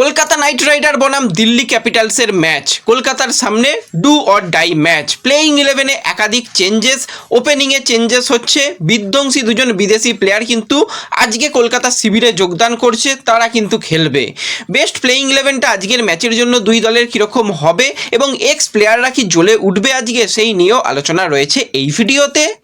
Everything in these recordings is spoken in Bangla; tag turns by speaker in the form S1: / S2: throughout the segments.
S1: কলকাতা নাইট রাইডার বনাম দিল্লি ক্যাপিটালসের ম্যাচ। কলকাতার সামনে do or die match. Playing ইলেভেনে একাধিক চেঞ্জেস, ওপেনিংয়ে চেঞ্জেস হচ্ছে। বিধ্বংসী দুজন বিদেশি প্লেয়ার কিন্তু আজকে কলকাতা শিবিরে যোগদান করছে, তারা কিন্তু খেলবে। বেস্ট প্লেইং ইলেভেনটা আজকের ম্যাচের জন্য দুই দলের কীরকম হবে এবং এক্স প্লেয়াররা কি জ্বলে উঠবে আজকে, সেই নিয়েও আলোচনা রয়েছে এই ভিডিওতে।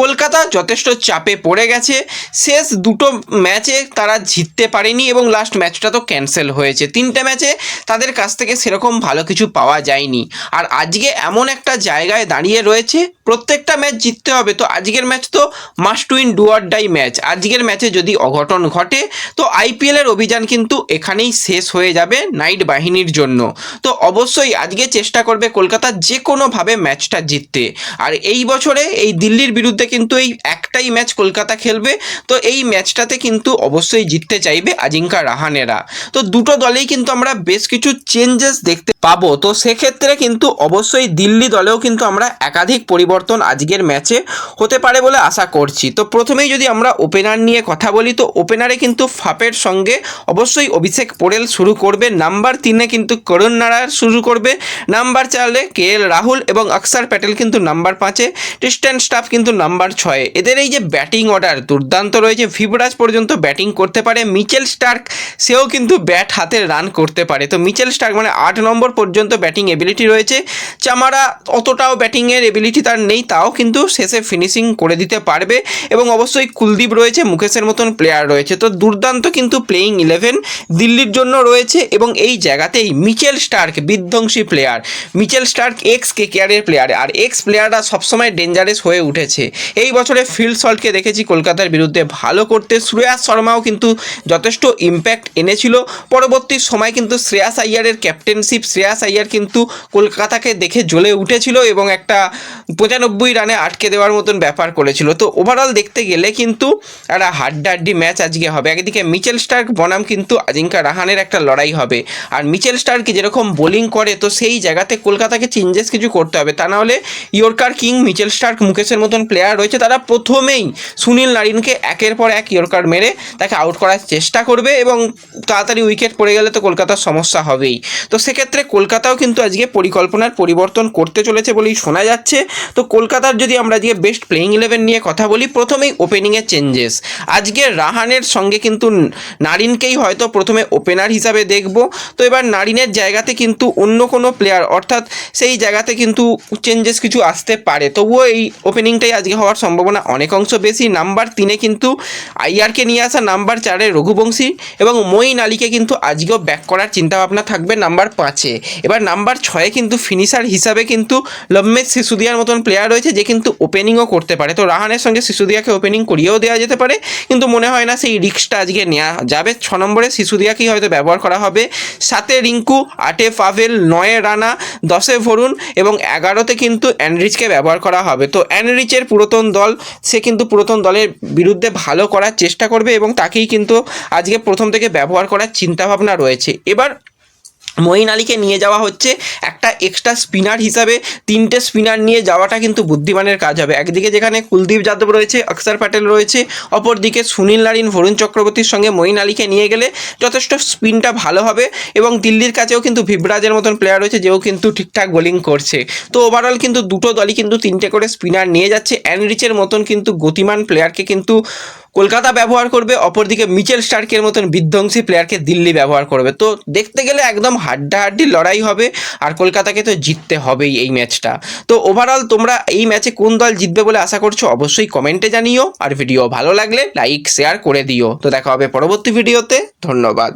S1: কলকাতা যথেষ্ট চাপে পড়ে গেছে। শেষ দুটো ম্যাচে তারা জিততে পারেনি এবং লাস্ট ম্যাচটা তো ক্যান্সেল হয়েছে। তিনটে ম্যাচে তাদের কাছ থেকে সেরকম ভালো কিছু পাওয়া যায়নি। আর আজকে এমন একটা জায়গায় দাঁড়িয়ে রয়েছে, প্রত্যেকটা ম্যাচ জিততে হবে। তো আজকের ম্যাচ তো must win do or die match আজকের ম্যাচে যদি অঘটন ঘটে, তো আইপিএলের অভিযান কিন্তু এখানেই শেষ হয়ে যাবে নাইট বাহিনীর জন্য। তো অবশ্যই আজকে চেষ্টা করবে কলকাতা যে কোনোভাবে ম্যাচটা জিততে। আর এই বছরে এই দিল্লির বিরুদ্ধে কিন্তু এই একটাই ম্যাচ কলকাতা খেলবে, তো এই ম্যাচটাতে কিন্তু অবশ্যই জিততে চাইবে আজিঙ্কা রাহানেরা। তো দুটো দলেই কিন্তু আমরা বেশ কিছু চেঞ্জেস দেখতে পাবো। তো সেক্ষেত্রে কিন্তু অবশ্যই দিল্লি দলেও কিন্তু আমরা একাধিক পরিবর্তন আজকের ম্যাচে হতে পারে বলে আশা করছি। তো প্রথমেই যদি আমরা ওপেনার নিয়ে কথা বলি, তো ওপেনারে কিন্তু ফাপের সঙ্গে অবশ্যই অভিষেক পোরেল শুরু করবে। নাম্বার তিনে কিন্তু করুণ নারায়ণ শুরু করবে। নাম্বার চারে কে এল রাহুল এবং অক্ষর প্যাটেল কিন্তু নাম্বার পাঁচে। টিস্টেন স্টাফ কিন্তু নাম্বার ছয়ে। এদের এই যে ব্যাটিং অর্ডার, দুর্দান্ত রয়েছে। ভিবরাজ পর্যন্ত ব্যাটিং করতে পারে। মিচেল স্টার্ক, সেও কিন্তু ব্যাট হাতে রান করতে পারে। তো মিচেল স্টার্ক মানে আট নম্বর পর্যন্ত ব্যাটিং এবিলিটি রয়েছে। চামারা অতটাও ব্যাটিংয়ের এবিলিটি তার নেই, তাও কিন্তু শেষে ফিনিশিং করে দিতে পারবে। এবং অবশ্যই কুলদীপ রয়েছে, মুকেশের মতন প্লেয়ার রয়েছে। তো দুর্দান্ত কিন্তু প্লেয়িং ইলেভেন দিল্লির জন্য রয়েছে। এবং এই জায়গাতেই মিচেল স্টার্ক বিধ্বংসী প্লেয়ার মিচেল স্টার্ক এক্স কে কেয়ারের প্লেয়ার আর এক্স প্লেয়াররা সবসময় ডেঞ্জারাস হয়ে উঠেছে। এই বছরে ফিল্ড সল্টকে দেখেছি কলকাতার বিরুদ্ধে ভালো করতে। শ্রেয়াস শর্মাও কিন্তু যথেষ্ট ইম্প্যাক্ট এনেছিল। পরবর্তী সময় কিন্তু শ্রেয়াস আইয়ারের ক্যাপ্টেনশিপ শ্রেয়াস আইয়ার কিন্তু কলকাতাকে দেখে জ্বলে উঠেছিল এবং একটা পঁচানব্বই রানে আটকে দেওয়ার মতন ব্যাপার করেছিল। তো ওভারঅল দেখতে গেলে কিন্তু একটা হাড্ডাহাড্ডি ম্যাচ আজকে হবে। একদিকে মিচেল স্টার্ক, বনাম কিন্তু আজিঙ্কা রাহানের একটা লড়াই হবে। আর মিচেল স্টার্ক যেরকম বোলিং করে, তো সেই জায়গাতে কলকাতাকে চেঞ্জেস কিছু করতে হবে। তা নাহলে ইয়র্কার কিং, মিচেল স্টার্ক, মুকেশের মতন প্লেয়ার রয়েছে তারা প্রথমেই সুনীল নারিনকে একের পর এক ইয়র্কার মেরে তাকে আউট করার চেষ্টা করবে এবং তাড়াতাড়ি উইকেট পড়ে গেলে তো কলকাতার সমস্যা হবেই। তো সেক্ষেত্রে কলকাতাও কিন্তু আজকে পরিকল্পনার পরিবর্তন করতে চলেছে বলেই শোনা যাচ্ছে। তো কলকাতার যদি আমরা আজকে বেস্ট প্লেইং ইলেভেন নিয়ে কথা বলি, প্রথমেই ওপেনিংয়ে চেঞ্জেস আজকে রাহানের সঙ্গে কিন্তু নারিনকেই হয়তো প্রথমে ওপেনার হিসাবে দেখব। তো এবার নারিনের জায়গাতে কিন্তু অন্য কোনো প্লেয়ার অর্থাৎ সেই জায়গাতে কিন্তু চেঞ্জেস কিছু আসতে পারে। তবুও এই ওপেনিংটাই আজকে হওয়ার সম্ভাবনা অনেক অংশ বেশি। নাম্বার তিনে কিন্তু আইয়ারকে নিয়ে আসা নাম্বার চারে রঘুবংশী এবং মঈন আলীকে কিন্তু আজকেও ব্যাক করার চিন্তাভাবনা থাকবে নাম্বার পাঁচে। এবার নাম্বার ছয়ে কিন্তু ফিনিশার হিসাবে কিন্তু লম্মেদ শিশুদিয়ার মতন প্লেয়ার রয়েছে যে কিন্তু ওপেনিংও করতে পারে। তো রাহানের সঙ্গে শিশুদিয়াকে ওপেনিং করিয়েও দেওয়া যেতে পারে। কিন্তু মনে হয় না সেই রিক্সটা আজকে নেওয়া যাবে। ছ নম্বরে শিশুদিয়াকেই হয়তো ব্যবহার করা হবে। সাতে রিঙ্কু, আটে পাভেল, নয়ে রানা, দশে ভরুণ এবং এগারোতে কিন্তু অ্যানরিচকে ব্যবহার করা হবে। তো অ্যানরিচের পুরাতন দল, সে কিন্তু পুরাতন দলের বিরুদ্ধে ভালো করার চেষ্টা করবে এবং তাকেই কিন্তু আজকে প্রথম থেকে ব্যবহার করার চিন্তাভাবনা রয়েছে। এবার মঈন আলীকে নিয়ে যাওয়া হচ্ছে একটা এক্সট্রা স্পিনার হিসাবে। তিনটে স্পিনার নিয়ে যাওয়াটা কিন্তু বুদ্ধিমানের কাজ হবে। একদিকে যেখানে কুলদীপ যাদব রয়েছে, অক্ষর প্যাটেল রয়েছে, অপরদিকে সুনীল নারিন ভরুণ চক্রবর্তীর সঙ্গে মঈন আলীকে নিয়ে গেলে যথেষ্ট স্পিনটা ভালো হবে এবং দিল্লির কাছেও কিন্তু ভিভরাজের মতন প্লেয়ার রয়েছে, যেও কিন্তু ঠিকঠাক বোলিং করছে। তো ওভারঅল কিন্তু দুটো দলই কিন্তু তিনটে করে স্পিনার নিয়ে যাচ্ছে। অ্যানরিচের মতন কিন্তু গতিমান প্লেয়ারকে কিন্তু কলকাতা ব্যবহার করবে, অপরদিকে মিচেল স্টার্কের মতন বিধ্বংসী প্লেয়ারকে দিল্লি ব্যবহার করবে। তো দেখতে গেলে একদম হাড্ডাহাড্ডি লড়াই হবে, আর কলকাতাকে তো জিততে হবেই এই ম্যাচটা। তো ওভারঅল তোমরা এই ম্যাচে কোন দল জিতবে বলে আশা করছ অবশ্যই কমেন্টে জানিও, আর ভিডিও ভালো লাগলে লাইক শেয়ার করে দিও। তো দেখা হবে পরবর্তী ভিডিওতে, ধন্যবাদ।